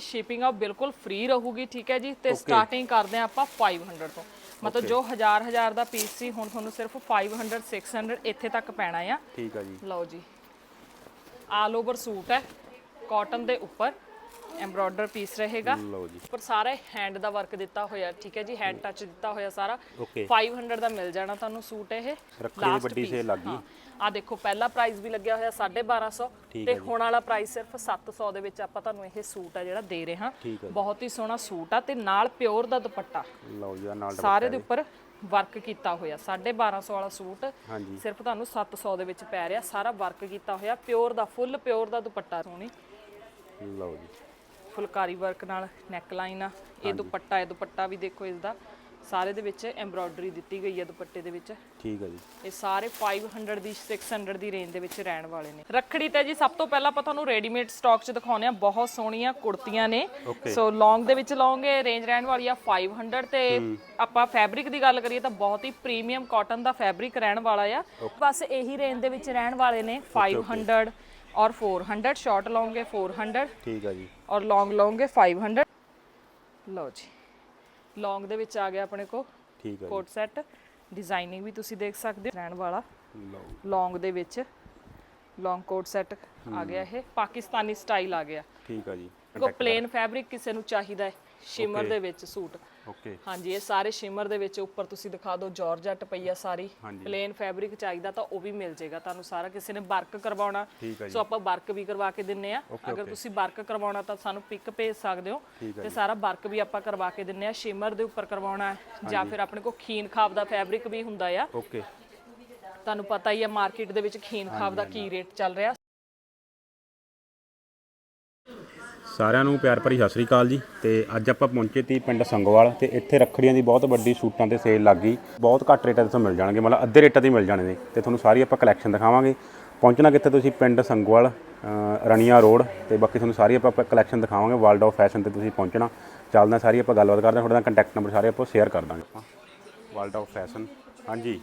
Shipping ਆ ਬਿਲਕੁਲ free ਰਹੂਗੀ ਠੀਕ ਹੈ ਜੀ? ਤੇ ਸਟਾਰਟਿੰਗ ਕਰਦੇ ਆ ਆਪਾਂ 500 ਤੋਂ। ਮਤਲਬ ਜੋ ਹਜ਼ਾਰ ਹਜ਼ਾਰ ਦਾ ਪੀਸ ਸੀ ਹੁਣ ਤੁਹਾਨੂੰ ਸਿਰਫ 500 600 ਇੱਥੇ ਤੱਕ ਪੈਣਾ ਆ। ਠੀਕ ਆ ਜੀ। ਲਓ ਜੀ। ਆਲ ਓਵਰ ਸੂਟ ਹੈ ਕਾਟਨ ਦੇ ਉੱਪਰ ਐਮਬ੍ਰੋਇਡਰ ਪੀਸ ਰਹੇਗਾ। ਲਓ ਜੀ। ਉੱਪਰ ਸਾਰਾ ਹੈਂਡ ਦਾ ਵਰਕ ਦਿੱਤਾ ਹੋਇਆ ਠੀਕ ਹੈ ਜੀ? ਹੈਂਡ ਟੱਚ ਦਿੱਤਾ ਹੋਇਆ ਸਾਰਾ। ਓਕੇ 500 ਦਾ ਮਿਲ ਜਾਣਾ ਤੁਹਾਨੂੰ ਸੂਟ ਇਹ। ਰੱਖੜੀ ਵੱਡੀ ਸੇਲ ਲੱਗ ਆ ਦੇਖੋ ਪਹਿਲਾ ਪ੍ਰਾਈਸ ਵੀ ਲੱਗਿਆ ਹੋਇਆ 1250 ਠੀਕ ਤੇ ਹੁਣ ਵਾਲਾ ਪ੍ਰਾਈਸ ਸਿਰਫ 700 ਦੇ ਵਿੱਚ ਆਪਾਂ ਤੁਹਾਨੂੰ ਇਹ ਸੂਟ ਆ ਜਿਹੜਾ ਦੇ ਰਹੇ ਹਾਂ। ਬਹੁਤ ਹੀ ਸੋਹਣਾ ਸੂਟ ਆ ਤੇ ਨਾਲ ਪਿਓਰ ਦਾ ਦੁਪੱਟਾ। ਲਓ ਜੀ ਨਾਲ ਸਾਰੇ ਦੇ ਉੱਪਰ ਵਰਕ ਕੀਤਾ ਹੋਇਆ 1250 ਵਾਲਾ ਸੂਟ। ਸਿਰਫ ਤੁਹਾਨੂੰ 700 ਦੇ ਵਿੱਚ ਪੈ ਰਿਹਾ ਸਾਰਾ ਵਰਕ ਕੀਤਾ ਹੋਇਆ ਪਿਓਰ ਦਾ ਫੁੱਲ ਪਿਓਰ ਦਾ ਦੁਪੱਟਾ ਸੋਹਣੀ। ਲਓ ਜੀ। ਫੁਲਕਾਰੀ ਵਰਕ ਨਾਲ ਨੈਕ ਲਾਈਨ ਆ ਇਹ ਦੁਪੱਟਾ ਹੈ ਦੁਪੱਟਾ ਵੀ ਦੇਖੋ ਇਸ ਦਾ ਸਾਰੇ ਦੇ ਵਿੱਚ ਐਮਬ੍ਰੋਇਡਰੀ ਦਿੱਤੀ ਗਈ ਹੈ ਦੁਪੱਟੇ ਦੇ ਵਿੱਚ। ਠੀਕ ਆ ਜੀ। ਇਹ ਸਾਰੇ 500 ਦੀ 600 ਦੀ ਰੇਂਜ ਦੇ ਵਿੱਚ ਰਹਿਣ ਵਾਲੇ ਨੇ। ਰੱਖੜੀ ਤੇ ਜੀ ਸਭ ਤੋਂ ਪਹਿਲਾਂ ਆਪਾਂ ਤੁਹਾਨੂੰ ਰੈਡੀਮੇਡ ਸਟਾਕ 'ਚ ਦਿਖਾਉਂਦੇ ਆ ਬਹੁਤ ਸੋਹਣੀਆਂ ਕੁੜਤੀਆਂ ਨੇ। ਸੋ ਲੌਂਗ ਦੇ ਵਿੱਚ ਲਓਗੇ ਰੇਂਜ ਰਹਿਣ ਵਾਲੀ ਆ 500 ਤੇ ਆਪਾਂ ਫੈਬਰਿਕ ਦੀ ਗੱਲ ਕਰੀਏ ਤਾਂ ਬਹੁਤ ਹੀ ਪ੍ਰੀਮੀਅਮ ਕਾਟਨ ਦਾ ਫੈਬਰਿਕ ਰਹਿਣ ਵਾਲਾ ਆ। ਬਸ ਇਹੀ ਰੇਂਜ ਦੇ ਵਿੱਚ ਰਹਿਣ ਵਾਲੇ ਨੇ। 500 ਔਰ 400 ਸ਼ਾਰਟ ਲਓਗੇ 400 ਠੀਕ ਆ ਜੀ। ਔਰ ਲੌਂਗ ਲਓਗੇ 500 ਲਓ ਜੀ। ਲੌਂਗ ਦੇ ਵਿੱਚ ਆ ਗਿਆ ਆਪਣੇ ਕੋ ਠੀਕ ਆ ਕੋਟ ਸੈੱਟ। ਡਿਜ਼ਾਈਨਿੰਗ ਵੀ ਤੁਸੀਂ ਦੇਖ ਸਕਦੇ ਹੋ ਰਹਿਣ ਵਾਲਾ। ਲੌਂਗ। ਦੇ ਵਿੱਚ ਲੌਂਗ ਕੋਟ ਸੈੱਟ ਆ ਗਿਆ ਇਹ। ਪਾਕਿਸਤਾਨੀ ਸਟਾਈਲ ਆ ਗਿਆ। ਠੀਕ ਆ ਜੀ। ਕੋ ਪਲੇਨ ਫੈਬਰਿਕ ਕਿਸੇ ਨੂੰ ਚਾਹੀਦਾ ਹੈ। ਸ਼ਿਮਰ ਦੇ ਵਿੱਚ ਸੂਟ। ਓਕੇ ਹਾਂਜੀ ਇਹ ਸਾਰੇ ਸ਼ਿਮਰ ਦੇ ਵਿੱਚ ਉੱਪਰ ਤੁਸੀਂ ਦਿਖਾ ਦਿਓ ਜਾਰਜਟ ਪਈ ਆ ਸਾਰੀ। ਪਲੇਨ ਫੈਬਰਿਕ ਚਾਹੀਦਾ ਤਾਂ ਉਹ ਵੀ ਮਿਲ ਜਾਏਗਾ ਤੁਹਾਨੂੰ ਸਾਰਾ। ਕਿਸੇ ਨੇ ਵਰਕ ਕਰਵਾਉਣਾ ਆ ਸੋ ਆਪਾਂ ਵਰਕ ਵੀ ਕਰਵਾ ਕੇ ਦਿੰਨੇ ਆ। ਅਗਰ ਤੁਸੀਂ ਵਰਕ ਕਰਵਾਉਣਾ ਤਾਂ ਸਾਨੂੰ ਪਿਕ ਭੇਜ ਸਕਦੇ ਹੋ। ਆ ਤੇ ਸਾਰਾ ਵਰਕ ਵੀ ਆਪਾਂ ਕਰਵਾ ਕੇ ਦਿੰਨੇ ਆ। ਸ਼ਿਮਰ ਦੇ ਉੱਪਰ ਕਰਵਾਉਣਾ ਜਾਂ ਫਿਰ ਆਪਣੇ ਕੋਲ ਖੀਨ ਖਾਬ ਦਾ ਫੈਬਰਿਕ ਵੀ ਹੁੰਦਾ ਆ। ਓਕੇ ਤੁਹਾਨੂੰ ਪਤਾ ਹੀ ਹੈ ਮਾਰਕੀਟ ਦੇ ਵਿੱਚ ਖੀਨ ਖਾਬ ਦਾ ਕੀ ਰੇਟ ਚੱਲ ਰਿਹਾ। ਸਾਰਿਆਂ ਨੂੰ ਪਿਆਰ ਭਰੀ ਸਤਿ ਸ੍ਰੀ ਅਕਾਲ ਜੀ। ਤੇ ਅੱਜ ਆਪਾਂ ਪਹੁੰਚੇ ਤੀ ਪਿੰਡ ਸੰਗੋਵਾਲ ਤੇ ਇੱਥੇ ਰੱਖੜੀਆਂ ਦੀ ਬਹੁਤ ਵੱਡੀ ਸੂਟਾਂ ਤੇ ਸੇਲ ਲੱਗ ਗਈ। ਬਹੁਤ ਘੱਟ ਰੇਟਾਂ ਤੇ ਤੁਹਾਨੂੰ ਮਿਲ ਜਾਣਗੇ, ਮਤਲਬ ਅੱਧੇ ਰੇਟਾਂ ਤੇ ਮਿਲ ਜਾਣੇ ਨੇ। ਤੇ ਤੁਹਾਨੂੰ ਸਾਰੀ ਆਪਾਂ ਕਲੈਕਸ਼ਨ ਦਿਖਾਵਾਂਗੇ। ਪਹੁੰਚਣਾ ਕਿੱਥੇ ਤੁਸੀਂ? ਪਿੰਡ ਸੰਗੋਵਾਲ ਰਣੀਆਂ ਰੋਡ ਤੇ ਬਾਕੀ ਤੁਹਾਨੂੰ ਸਾਰੀ ਆਪਾਂ ਕਲੈਕਸ਼ਨ ਦਿਖਾਵਾਂਗੇ। ਵਰਲਡ ਆਫ ਫੈਸ਼ਨ ਤੇ ਤੁਸੀਂ ਪਹੁੰਚਣਾ। ਚੱਲਦੇ ਹਾਂ ਸਾਰੀ ਆਪਾਂ ਗੱਲਬਾਤ ਕਰਦੇ ਹਾਂ। ਤੁਹਾਡਾ ਕੰਟੈਕਟ ਨੰਬਰ ਸਾਰੇ ਆਪਾਂ ਸ਼ੇਅਰ ਕਰ ਦਾਂਗੇ ਆਪਾਂ। ਵਰਲਡ ਆਫ ਫੈਸ਼ਨ ਹਾਂਜੀ।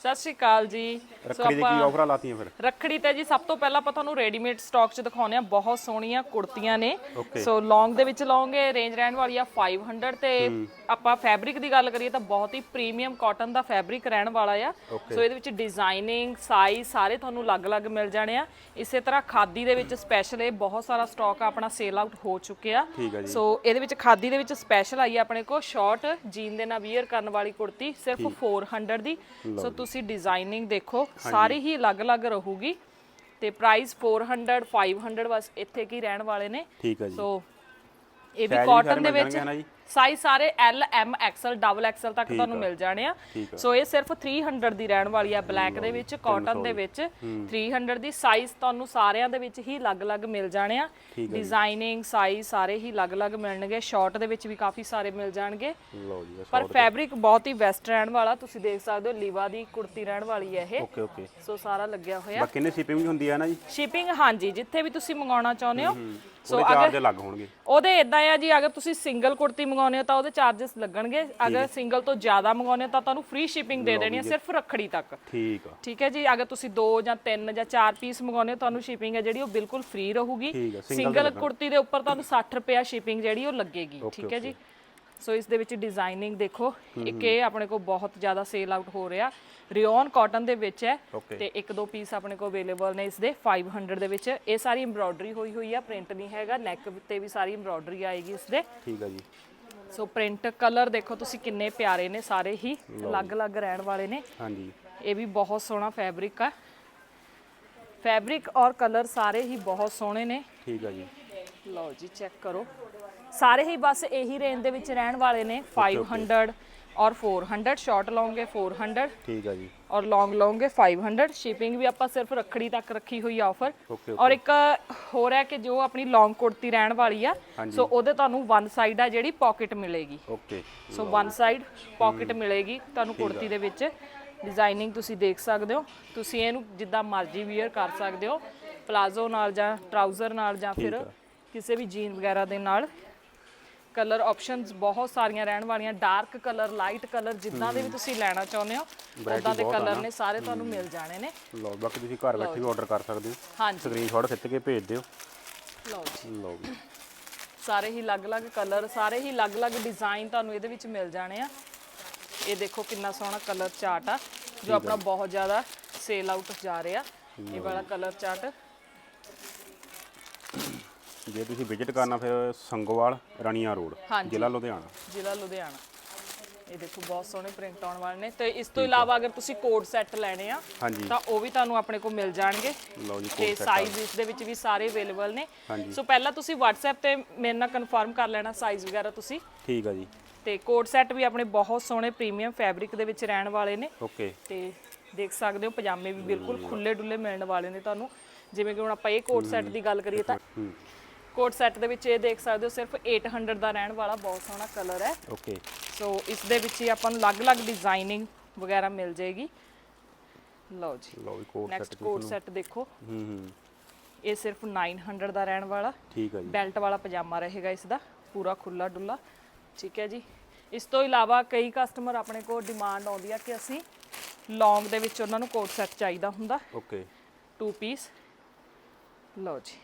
ਸਤਿ ਸ਼੍ਰੀ ਅਕਾਲ ਜੀ। ਰੱਖੜੀ ਦੇ ਕੀ ਆਫਰਾਂ ਲਾਤੀਆਂ ਫਿਰ? ਰੱਖੜੀ ਤੇ ਜੀ ਸਭ ਤੋਂ ਪਹਿਲਾਂ ਆਪਾਂ ਤੁਹਾਨੂੰ ਰੈਡੀਮੇਡ ਸਟਾਕ 'ਚ ਦਿਖਾਉਂਦੇ ਆ ਬਹੁਤ ਸੋਹਣੀਆਂ ਕੁੜਤੀਆਂ ਨੇ. ਸੋ ਲੌਂਗ ਦੇ ਵਿੱਚ ਲਓਗੇ ਰੇਂਜ ਰਹਿਣ ਵਾਲੀ ਆ 500 ਤੇ ਆਪਾਂ ਫੈਬਰਿਕ ਦੀ ਗੱਲ ਕਰੀਏ ਤਾਂ ਬਹੁਤ ਹੀ ਪ੍ਰੀਮੀਅਮ ਕਾਟਨ ਦਾ ਫੈਬਰਿਕ ਰਹਿਣ ਵਾਲਾ ਆ। ਸੋ ਇਹਦੇ ਵਿੱਚ ਡਿਜ਼ਾਈਨਿੰਗ ਸਾਈਜ਼ ਸਾਰੇ ਤੁਹਾਨੂੰ ਅਲੱਗ-ਅਲੱਗ ਮਿਲ ਜਾਣੇ ਆ। ਇਸੇ ਤਰ੍ਹਾਂ ਖਾਦੀ ਦੇ ਵਿੱਚ ਸਪੈਸ਼ਲ ਇਹ ਬਹੁਤ ਸਾਰਾ ਸਟਾਕ ਆਪਣਾ ਸੇਲ ਆਊਟ ਹੋ ਚੁੱਕਿਆ। ਸੋ ਇਹਦੇ ਵਿੱਚ ਖਾਦੀ ਦੇ ਵਿੱਚ ਸਪੈਸ਼ਲ ਆਈ ਆਪਣੇ ਕੋਲ ਸ਼ਾਰਟ ਜੀਨ ਦੇ ਨਾਲ ਵੀਅਰ ਕਰਨ ਵਾਲੀ ਕੁੜਤੀ ਸਿਰਫ 400 ਦੀ। ਸੋ ਤੁਸੀਂ ਡਿਜ਼ਾਈਨਿੰਗ ਦੇਖੋ ਸਾਰੀ ਹੀ ਅਲੱਗ-ਅਲੱਗ ਰਹੂਗੀ। ਤੇ ਪ੍ਰਾਈਸ 400 500 ਬਸ ਇੱਥੇ ਕੀ ਰਹਿਣ ਵਾਲੇ ਨੇ। ਠੀਕ ਹੈ ਜੀ। ਸੋ ਇਹ ਵੀ ਕਾਟਨ ਦੇ ਵਿੱਚ? ਸਾਈਜ਼ ਸਾਰੇ L M XL double XL ਤੱਕ ਤੁਹਾਨੂੰ ਮਿਲ ਜਾਣੇ ਆ। ਸੋ ਇਹ ਸਿਰਫ 300 ਦੀ ਰਹਿਣ ਵਾਲੀ ਆ ਬਲੈਕ ਦੇ ਵਿੱਚ ਕਾਟਨ ਦੇ ਵਿੱਚ। 300 ਦੀ ਸਾਈਜ਼ ਤੁਹਾਨੂੰ ਸਾਰਿਆਂ ਦੇ ਵਿੱਚ ਹੀ ਅਲੱਗ-ਅਲੱਗ ਮਿਲ ਜਾਣੇ ਆ। ਡਿਜ਼ਾਈਨਿੰਗ ਸਾਈਜ਼ ਸਾਰੇ ਹੀ ਅਲੱਗ-ਅਲੱਗ ਮਿਲਣਗੇ। ਸ਼ਾਰਟ ਦੇ ਵਿੱਚ ਵੀ ਕਾਫੀ ਸਾਰੇ ਮਿਲ ਜਾਣਗੇ। ਲਓ ਜੀ ਪਰ ਫੈਬਰਿਕ ਬਹੁਤ ਹੀ ਵੈਸਟ ਰਹਿਣ ਵਾਲਾ ਤੁਸੀਂ ਦੇਖ ਸਕਦੇ ਹੋ ਲੀਵਾ ਦੀ ਕੁੜਤੀ ਰਹਿਣ ਵਾਲੀ ਹੈ ਇਹ। ਓਕੇ ਓਕੇ ਸੋ ਸਾਰਾ ਲੱਗਿਆ ਹੋਇਆ। ਬਾਕੀ ਨੇ ਸ਼ਿਪਿੰਗ ਵੀ ਹੁੰਦੀ ਹੈ ਨਾ ਜੀ? ਸ਼ਿਪਿੰਗ ਹਾਂਜੀ ਜਿੱਥੇ ਵੀ ਤੁਸੀਂ ਮੰਗਾਉਣਾ ਚਾਹੁੰਦੇ ਹੋ। ਸੋ ਹੋਣਗੇ। ਉਹਦੇ ਇਦਾਂ ਆ ਜੀ ਅਗਰ ਤੁਸੀਂ ਸਿੰਗਲ ਕੁੜਤੀ ਮੰਗਾਉਂਦੇ ਹੋ ਤਾਂ ਉਹਦੇ ਚਾਰजेस ਲੱਗਣਗੇ। ਅਗਰ ਸਿੰਗਲ ਤੋਂ ਜ਼ਿਆਦਾ ਮੰਗਾਉਂਦੇ ਹੋ ਤਾਂ ਤੁਹਾਨੂੰ ਫ੍ਰੀ ਸ਼ਿਪਿੰਗ ਦੇ ਦੇਣੀ ਹੈ ਸਿਰਫ ਰੱਖੜੀ ਤੱਕ। ਠੀਕ ਆ। ਠੀਕ ਹੈ ਜੀ ਅਗਰ ਤੁਸੀਂ 2 ਜਾਂ 3 ਜਾਂ 4 ਪੀਸ ਮੰਗਾਉਂਦੇ ਹੋ ਤੁਹਾਨੂੰ ਸ਼ਿਪਿੰਗ ਹੈ ਜਿਹੜੀ ਉਹ ਬਿਲਕੁਲ ਫ੍ਰੀ ਰਹੂਗੀ। ਸਿੰਗਲ ਕੁੜਤੀ ਦੇ ਉੱਪਰ ਤੁਹਾਨੂੰ 60 ਰੁਪਿਆ ਸ਼ਿਪਿੰਗ ਜਿਹੜੀ ਉਹ ਲੱਗੇਗੀ। ਠੀਕ ਹੈ ਜੀ। ਸੋ ਇਸ ਦੇ ਵਿੱਚ ਡਿਜ਼ਾਈਨਿੰਗ ਦੇਖੋ ਇੱਕ ਇਹ ਆਪਣੇ ਕੋਲ ਬਹੁਤ ਜ਼ਿਆਦਾ ਸੇਲ ਆਊਟ ਹੋ ਰਿਹਾ। ਰਿਓਨ ਕਾਟਨ ਦੇ ਵਿੱਚ ਹੈ. ਤੇ ਇੱਕ ਦੋ ਪੀਸ ਆਪਣੇ ਕੋਲ ਅਵੇਲੇਬਲ ਨੇ ਇਸ ਦੇ। 500 ਦੇ ਵਿੱਚ। ਇਹ ਸਾਰੀ ਐਮਬ੍ਰੋਇਡਰੀ ਹੋਈ ਹੋਈ ਆ ਪ੍ਰਿੰਟ ਨਹੀਂ ਹੈਗਾ। ਨੈਕ ਤੇ ਵੀ ਸਾਰੀ ਐਮਬ੍ਰੋਇਡਰੀ ਆਏਗੀ ਇਸ ਦੇ। ਠੀਕ ਆ ਜੀ। ਸੋ ਪ੍ਰਿੰਟ ਕਲਰ ਦੇਖੋ ਤੁਸੀਂ ਕਿੰਨੇ ਪਿਆਰੇ ਨੇ ਸਾਰੇ ਹੀ ਅਲੱਗ-ਅਲੱਗ ਰਹਿਣ ਵਾਲੇ ਨੇ। ਹਾਂਜੀ। ਇਹ ਵੀ ਬਹੁਤ ਸੋਹਣਾ ਫੈਬਰਿਕ ਆ। ਫੈਬਰਿਕ ਔਰ ਕਲਰ ਸਾਰੇ ਹੀ ਬਹੁਤ ਸੋਹਣੇ ਨੇ। ਠੀਕ ਆ ਜੀ। ਲਓ ਜੀ ਚੈੱਕ ਕਰੋ। ਸਾਰੇ ਹੀ ਬਸ ਇਹੀ ਰੇਂਜ ਦੇ ਵਿੱਚ ਰਹਿਣ ਵਾਲੇ ਨੇ 500 ਔਰ 400 ਸ਼ਾਰਟ ਲਓਗੇ 400 ਠੀਕ ਆ ਜੀ। ਔਰ ਲੌਂਗ ਲਓਗੇ 500 ਸ਼ਿਪਿੰਗ ਵੀ ਆਪਾਂ ਸਿਰਫ ਰੱਖੜੀ ਤੱਕ ਰੱਖੀ ਹੋਈ ਆਫਰ ਔਰ ਇੱਕ ਹੋਰ ਹੈ ਕਿ ਜੋ ਆਪਣੀ ਲੌਂਗ ਕੁੜਤੀ ਰਹਿਣ ਵਾਲੀ ਆ ਸੋ ਉਹਦੇ ਤੁਹਾਨੂੰ ਵਨ ਸਾਈਡ ਆ ਜਿਹੜੀ ਪਾਕਟ ਮਿਲੇਗੀ। Okay so one side pocket ਮਿਲੇਗੀ ਤੁਹਾਨੂੰ ਕੁੜਤੀ ਦੇ ਵਿੱਚ। ਡਿਜ਼ਾਈਨਿੰਗ ਤੁਸੀਂ ਦੇਖ ਸਕਦੇ ਹੋ। ਤੁਸੀਂ ਇਹਨੂੰ ਜਿੱਦਾਂ ਮਰਜ਼ੀ ਵੇਅਰ ਕਰ ਸਕਦੇ ਹੋ। ਪਲਾਜ਼ੋ ਨਾਲ ਜਾਂ ਟਰਾਊਜ਼ਰ ਨਾਲ ਜਾਂ ਫਿਰ ਕਿਸੇ ਵੀ ਜੀਨ ਵਗੈਰਾ ਦੇ ਨਾਲ। ਕਲਰ ਆਪਸ਼ਨਸ ਬਹੁਤ ਸਾਰੀਆਂ ਰਹਿਣ ਵਾਲੀਆਂ ਡਾਰਕ ਕਲਰ ਲਾਈਟ ਕਲਰ ਜਿੱਦਾਂ ਦੇ ਵੀ ਤੁਸੀਂ ਲੈਣਾ ਚਾਹੁੰਦੇ ਹੋ ਉਦਾਂ ਦੇ ਕਲਰ ਨੇ। ਸਾਰੇ ਤੁਹਾਨੂੰ ਮਿਲ ਜਾਣੇ ਨੇ। ਲਓ ਬਾਕੀ ਤੁਸੀਂ ਘਰ ਬੈਠੇ ਵੀ ਆਰਡਰ ਕਰ ਸਕਦੇ ਹੋ। ਹਾਂਜੀ। ਸਕਰੀਨਸ਼ਾਟ ਖਿੱਚ ਕੇ ਭੇਜ ਦਿਓ। ਲਓ ਜੀ। ਲਓ ਜੀ। ਸਾਰੇ ਹੀ ਅਲੱਗ-ਅਲੱਗ ਕਲਰ ਸਾਰੇ ਹੀ ਅਲੱਗ-ਅਲੱਗ ਡਿਜ਼ਾਈਨ ਤੁਹਾਨੂੰ ਇਹਦੇ ਵਿੱਚ ਮਿਲ ਜਾਣੇ ਆ। ਇਹ ਦੇਖੋ ਕਿੰਨਾ ਸੋਹਣਾ ਕਲਰ ਚਾਰਟ ਆ ਜੋ ਆਪਣਾ ਬਹੁਤ ਜ਼ਿਆਦਾ ਸੇਲ ਆਊਟ ਜਾ ਰਿਹਾ। ਇਹ ਵਾਲਾ ਕਲਰ ਚਾਰਟ ਜੇ ਤੁਸੀਂ ਵਿਜ਼ਿਟ ਕਰਨਾ ਫਿਰ ਸੰਗੋਵਾਲ ਰਣੀਆਂ ਰੋਡ ਹਾਂਜੀ। ਜ਼ਿਲ੍ਹਾ ਲੁਧਿਆਣਾ। ਜ਼ਿਲ੍ਹਾ ਲੁਧਿਆਣਾ। ਇਹ ਦੇਖੋ ਬਹੁਤ ਸੋਹਣੇ ਪ੍ਰਿੰਟ ਆਉਣ ਵਾਲੇ ਨੇ ਤੇ ਇਸ ਤੋਂ ਇਲਾਵਾ ਅਗਰ ਤੁਸੀਂ ਕੋਡ ਸੈੱਟ ਲੈਣੇ ਆ ਹਾਂਜੀ। ਤਾਂ ਉਹ ਵੀ ਤੁਹਾਨੂੰ ਆਪਣੇ ਕੋਲ ਮਿਲ ਜਾਣਗੇ। ਲਓ ਜੀ ਤੇ ਸਾਈਜ਼ ਇਸ ਦੇ ਵਿੱਚ ਵੀ ਸਾਰੇ ਅਵੇਲੇਬਲ ਨੇ। ਹਾਂਜੀ। ਸੋ ਪਹਿਲਾਂ ਤੁਸੀਂ WhatsApp ਤੇ ਮੇਰੇ ਨਾਲ ਕਨਫਰਮ ਕਰ ਲੈਣਾ ਸਾਈਜ਼ ਵਗੈਰਾ ਤੁਸੀਂ। ਠੀਕ ਆ ਜੀ। ਤੇ ਕੋਡ ਸੈੱਟ ਵੀ ਆਪਣੇ ਬਹੁਤ ਸੋਹਣੇ ਪ੍ਰੀਮੀਅਮ ਫੈਬਰਿਕ ਦੇ ਵਿੱਚ ਰਹਿਣ ਵਾਲੇ ਨੇ। ਓਕੇ। ਤੇ ਦੇਖ ਸਕਦੇ ਹੋ ਪਜਾਮੇ ਵੀ ਬਿਲਕੁਲ ਖੁੱਲੇ ਡੁੱਲੇ ਮਿਲਣ ਵਾਲੇ ਨੇ ਤੁਹਾਨੂੰ। ਜਿਵੇਂ ਕਿ ਹੁਣ ਆਪਾਂ ਇਹ ਕੋਟ ਸੈੱਟ ਦੀ ਗੱਲ ਕਰੀਏ ਤਾਂ ਹੂੰ। ਕੋਟ ਸੈੱਟ ਦੇ ਵਿੱਚ ਇਹ ਦੇਖ ਸਕਦੇ ਹੋ ਸਿਰਫ 800 ਦਾ ਰਹਿਣ ਵਾਲਾ ਬਹੁਤ ਸੋਹਣਾ ਕਲਰ ਹੈ। ਓਕੇ ਸੋ ਇਸ ਦੇ ਵਿੱਚ ਹੀ ਆਪਾਂ ਨੂੰ ਅਲੱਗ-ਅਲੱਗ ਡਿਜ਼ਾਈਨਿੰਗ ਵਗੈਰਾ ਮਿਲ ਜਾਏਗੀ। ਲਓ ਜੀ ਲਓ coat next set coat set ਦੇਖੋ। ਹੂੰ ਹੂੰ। ਇਹ ਸਿਰਫ 900 ਦਾ ਰਹਿਣ ਵਾਲਾ। ਠੀਕ ਆ ਜੀ। ਬੈਲਟ ਵਾਲਾ ਪਜਾਮਾ ਰਹੇਗਾ ਇਸ ਦਾ ਪੂਰਾ ਖੁੱਲਾ ਡੁੱਲਾ ਠੀਕ ਹੈ ਜੀ। ਇਸ ਤੋਂ ਇਲਾਵਾ ਕਈ ਕਸਟਮਰ ਆਪਣੇ ਕੋਲ ਡਿਮਾਂਡ ਆਉਂਦੀ ਆ ਕਿ ਅਸੀਂ ਲੌਂਗ ਦੇ ਵਿੱਚ ਉਹਨਾਂ ਨੂੰ ਕੋਟ ਸੈੱਟ ਚਾਹੀਦਾ ਹੁੰਦਾ। ਓਕੇ ਟੂ ਪੀਸ ਲਓ ਜੀ।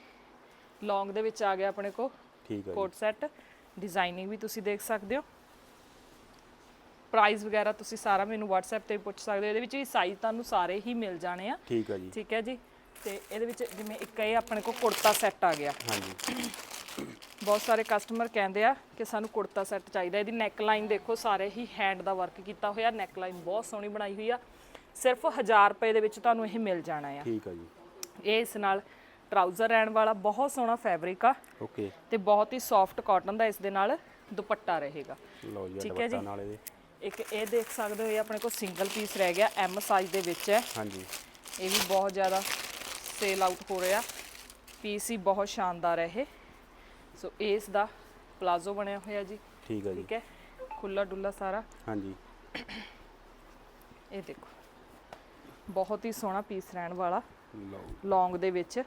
ਲੌਂਗ ਦੇ ਵਿੱਚ ਆ ਗਿਆ ਆਪਣੇ ਕੋਲ ਠੀਕ ਜੀ। Coat set. ਡਿਜ਼ਾਈਨਿੰਗ ਵੀ ਤੁਸੀਂ ਦੇਖ ਸਕਦੇ ਹੋ। ਪ੍ਰਾਈਸ ਵਗੈਰਾ ਤੁਸੀਂ ਸਾਰਾ ਮੈਨੂੰ WhatsApp ਤੇ ਪੁੱਛ ਸਕਦੇ ਹੋ। ਇਹਦੇ ਵਿੱਚ ਵੀ ਸਾਈਜ਼ ਤੁਹਾਨੂੰ ਸਾਰੇ ਹੀ ਮਿਲ ਜਾਣੇ ਆ। ਠੀਕ ਆ ਜੀ। ਠੀਕ ਹੈ ਜੀ। ਤੇ ਇਹਦੇ ਵਿੱਚ ਜਿਵੇਂ ਇੱਕ ਇਹ ਆਪਣੇ ਕੋਲ ਕੁੜਤਾ ਸੈੱਟ ਆ ਗਿਆ। ਹਾਂਜੀ। ਬਹੁਤ ਸਾਰੇ ਕਸਟਮਰ ਕਹਿੰਦੇ ਆ ਕਿ ਸਾਨੂੰ ਕੁੜਤਾ ਸੈੱਟ ਚਾਹੀਦਾ। ਇਹਦੀ ਨੈਕ ਲਾਈਨ ਦੇਖੋ ਸਾਰੇ ਹੀ ਹੈਂਡ ਦਾ ਵਰਕ ਕੀਤਾ ਹੋਇਆ। ਨੈਕ ਲਾਈਨ ਬਹੁਤ ਸੋਹਣੀ ਬਣਾਈ ਹੋਈ ਆ। ਸਿਰਫ 1000 ਰੁਪਏ ਦੇ ਵਿੱਚ ਤੁਹਾਨੂੰ ਇਹ ਮਿਲ ਜਾਣਾ ਆ। ਠੀਕ ਆ ਜੀ। ਇਹ ਇਸ ਨਾਲ ਟਰਾਊਜ਼ਰ ਰਹਿਣ ਵਾਲਾ ਬਹੁਤ ਸੋਹਣਾ ਫੈਬਰਿਕ ਆ। ਓਕੇ ਤੇ ਬਹੁਤ ਹੀ ਸੌਫਟ ਕਾਟਨ ਦਾ ਇਸ ਦੇ ਨਾਲ ਦੁਪੱਟਾ ਰਹੇਗਾ। ਲਓ ਜੀ ਠੀਕ ਹੈ ਦੁਪੱਟਾ ਜੀ। ਨਾਲ ਇਹਦੇ। ਇੱਕ ਇਹ ਦੇਖ ਸਕਦੇ ਹੋ ਇਹ ਆਪਣੇ ਕੋਲ ਸਿੰਗਲ ਪੀਸ ਰਹਿ ਗਿਆ ਐਮ ਸਾਈਜ਼ ਦੇ ਵਿੱਚ ਹੈ। ਹਾਂਜੀ। ਇਹ ਵੀ ਬਹੁਤ ਜ਼ਿਆਦਾ ਸੇਲ ਆਊਟ ਹੋ ਰਿਹਾ। ਪੀਸ ਹੀ ਬਹੁਤ ਸ਼ਾਨਦਾਰ ਹੈ ਇਹ। ਸੋ ਇਸ ਦਾ ਪਲਾਜ਼ੋ ਬਣਿਆ ਹੋਇਆ ਜੀ। ਠੀਕ ਆ ਜੀ। ਠੀਕ ਹੈ। ਖੁੱਲਾ ਡੁੱਲਾ ਸਾਰਾ। ਹਾਂਜੀ। ਇਹ ਦੇਖੋ। ਬਹੁਤ ਹੀ ਸੋਹਣਾ ਪੀਸ ਰਹਿਣ ਵਾਲਾ। ਲਓ। ਲੌਂਗ ਦੇ ਵਿੱਚ।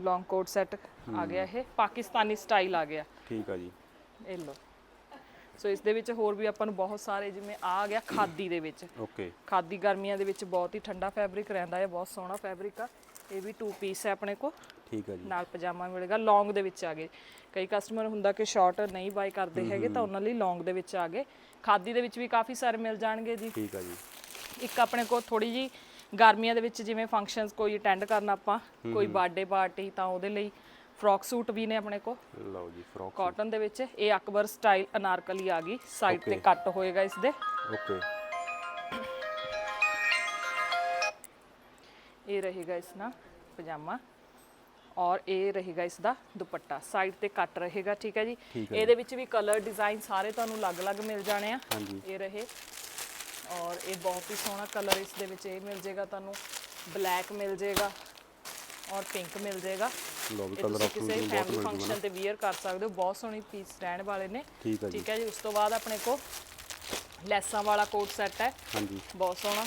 ਲੌਂਗ ਕੋਟ ਸੈੱਟ ਆ ਗਿਆ ਇਹ ਪਾਕਿਸਤਾਨੀ ਸਟਾਈਲ ਆ ਗਿਆ। ਠੀਕ ਆ ਜੀ। ਇਹ ਲੋ ਸੋ ਇਸ ਦੇ ਵਿੱਚ ਹੋਰ ਵੀ ਆਪਾਂ ਨੂੰ ਬਹੁਤ ਸਾਰੇ ਜਿਵੇਂ ਆ ਗਿਆ ਖਾਦੀ ਦੇ ਵਿੱਚ। ਓਕੇ। ਖਾਦੀ ਗਰਮੀਆਂ ਦੇ ਵਿੱਚ ਬਹੁਤ ਹੀ ਠੰਡਾ ਫੈਬਰਿਕ ਰਹਿੰਦਾ ਹੈ ਬਹੁਤ ਸੋਹਣਾ ਫੈਬਰਿਕ ਆ। ਇਹ ਵੀ ਟੂ ਪੀਸ ਹੈ ਆਪਣੇ ਕੋਲ। ਠੀਕ ਆ ਜੀ। ਨਾਲ ਪਜਾਮਾ ਮਿਲੇਗਾ ਲੌਂਗ ਦੇ ਵਿੱਚ ਆ ਗਏ। ਕਈ ਕਸਟਮਰ ਹੁੰਦਾ ਕਿ ਸ਼ਾਰਟ ਨਹੀਂ ਬਾਈ ਕਰਦੇ ਹੈਗੇ ਤਾਂ ਉਹਨਾਂ ਲਈ ਲੌਂਗ ਦੇ ਵਿੱਚ ਆ ਗਏ। ਖਾਦੀ ਦੇ ਵਿੱਚ ਵੀ ਕਾਫੀ ਸਾਰੇ ਮਿਲ ਜਾਣਗੇ ਜੀ। ਠੀਕ ਆ ਜੀ। ਇੱਕ ਆਪਣੇ ਕੋਲ ਥੋੜੀ ਜੀ ਗਰਮੀਆਂ ਦੇ ਵਿੱਚ ਜਿਵੇਂ ਫੰਕਸ਼ਨਸ ਕੋਈ ਅਟੈਂਡ ਕਰਨਾ ਆਪਾਂ ਕੋਈ ਬਰਥਡੇ ਪਾਰਟੀ ਤਾਂ ਉਹਦੇ ਲਈ ਫਰੋਕ ਸੂਟ ਵੀ ਨੇ ਆਪਣੇ ਕੋਲ। ਲਓ ਜੀ ਫਰੋਕ ਕਾਟਨ ਦੇ ਵਿੱਚ ਇਹ ਅਕਬਰ ਸਟਾਈਲ ਅਨਾਰਕਲੀ ਆ ਗਈ ਸਾਈਡ ਤੇ ਕੱਟ ਹੋਏਗਾ ਇਸ ਦੇ। ਓਕੇ ਇਹ ਰਹੇਗਾ ਇਸ ਨਾਲ ਪਜਾਮਾ ਔਰ ਇਹ ਰਹੇਗਾ ਇਸ ਦਾ ਦੁਪੱਟਾ। ਸਾਈਡ ਤੇ ਕੱਟ ਰਹੇਗਾ ਠੀਕ ਹੈ ਜੀ? ਇਹਦੇ ਵਿੱਚ ਵੀ ਕਲਰ ਡਿਜ਼ਾਈਨ ਸਾਰੇ ਤੁਹਾਨੂੰ ਅਲੱਗ-ਅਲੱਗ ਮਿਲ ਜਾਣੇ ਆ। ਇਹ ਰਹੇ ਔਰ ਇਹ ਬਹੁਤ ਹੀ ਸੋਹਣਾ ਕਲਰ ਇਸ ਦੇ ਵਿੱਚ ਇਹ ਮਿਲ ਜਾਏਗਾ ਤੁਹਾਨੂੰ। ਬਲੈਕ ਮਿਲ ਜਾਏਗਾ ਔਰ ਪਿੰਕ ਮਿਲ ਜਾਏਗਾ। ਲਓ ਵੀ ਕਲਰ ਆਪਸ਼ਨ ਬਹੁਤ ਫੈਮਿਲੀ ਮਿਲ ਜੂਗਾ ਫੰਕਸ਼ਨ ਤੇ ਵੇਅਰ ਕਰ ਸਕਦੇ ਹੋ। ਬਹੁਤ ਸੋਹਣੀ ਪੀਸ ਰਹਿਣ ਵਾਲੇ ਨੇ। ਠੀਕ ਆ ਜੀ। ਠੀਕ ਹੈ ਜੀ ਉਸ ਤੋਂ ਬਾਅਦ ਆਪਣੇ ਕੋਲ ਲੈਸਾਂ ਵਾਲਾ ਕੋਟ ਸੈੱਟ ਹੈ। ਹਾਂਜੀ। ਬਹੁਤ ਸੋਹਣਾ।